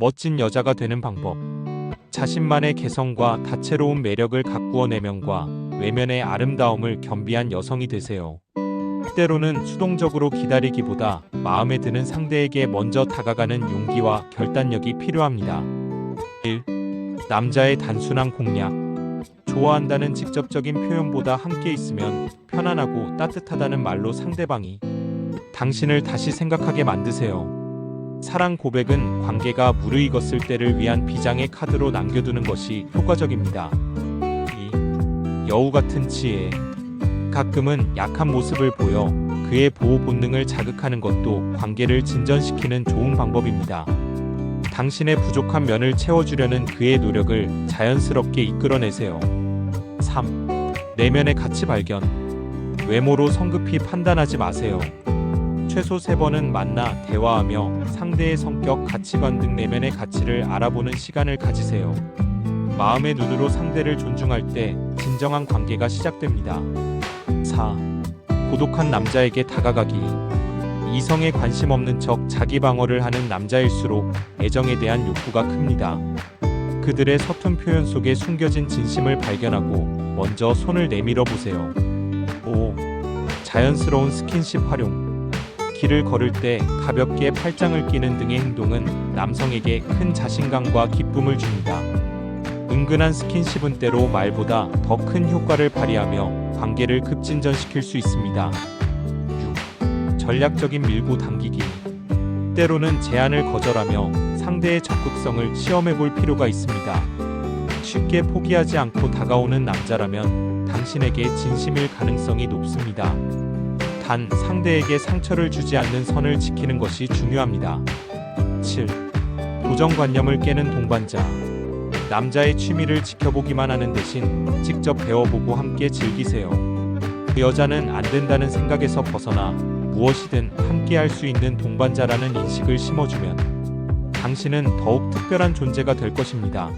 멋진 여자가 되는 방법. 자신만의 개성과 다채로운 매력을 가꾸어 내면과 외면의 아름다움을 겸비한 여성이 되세요. 때로는 수동적으로 기다리기보다 마음에 드는 상대에게 먼저 다가가는 용기와 결단력이 필요합니다. 1. 남자의 단순한 공략. 좋아한다는 직접적인 표현보다 함께 있으면 편안하고 따뜻하다는 말로 상대방이 당신을 다시 생각하게 만드세요. 사랑 고백은 관계가 무르익었을 때를 위한 비장의 카드로 남겨두는 것이 효과적입니다. 2. 여우 같은 치에 가끔은 약한 모습을 보여 그의 보호 본능을 자극하는 것도 관계를 진전시키는 좋은 방법입니다. 당신의 부족한 면을 채워주려는 그의 노력을 자연스럽게 이끌어내세요. 3. 내면의 가치 발견. 외모로 성급히 판단하지 마세요. 최소 3번은 만나 대화하며 상대의 성격, 가치관 등 내면의 가치를 알아보는 시간을 가지세요. 마음의 눈으로 상대를 존중할 때 진정한 관계가 시작됩니다. 4. 고독한 남자에게 다가가기. 이성에 관심 없는 척 자기 방어를 하는 남자일수록 애정에 대한 욕구가 큽니다. 그들의 서툰 표현 속에 숨겨진 진심을 발견하고 먼저 손을 내밀어 보세요. 5. 자연스러운 스킨십 활용. 길을 걸을 때 가볍게 팔짱을 끼는 등의 행동은 남성에게 큰 자신감과 기쁨을 줍니다. 은근한 스킨십은 때로 말보다 더 큰 효과를 발휘하며 관계를 급진전시킬 수 있습니다. 6. 전략적인 밀고 당기기. 때로는 제안을 거절하며 상대의 적극성을 시험해 볼 필요가 있습니다. 쉽게 포기하지 않고 다가오는 남자라면 당신에게 진심일 가능성이 높습니다. 단 상대에게 상처를 주지 않는 선을 지키는 것이 중요합니다. 7. 고정관념을 깨는 동반자. 남자의 취미를 지켜보기만 하는 대신 직접 배워보고 함께 즐기세요. 그 여자는 안 된다는 생각에서 벗어나 무엇이든 함께 할 수 있는 동반자라는 인식을 심어주면 당신은 더욱 특별한 존재가 될 것입니다.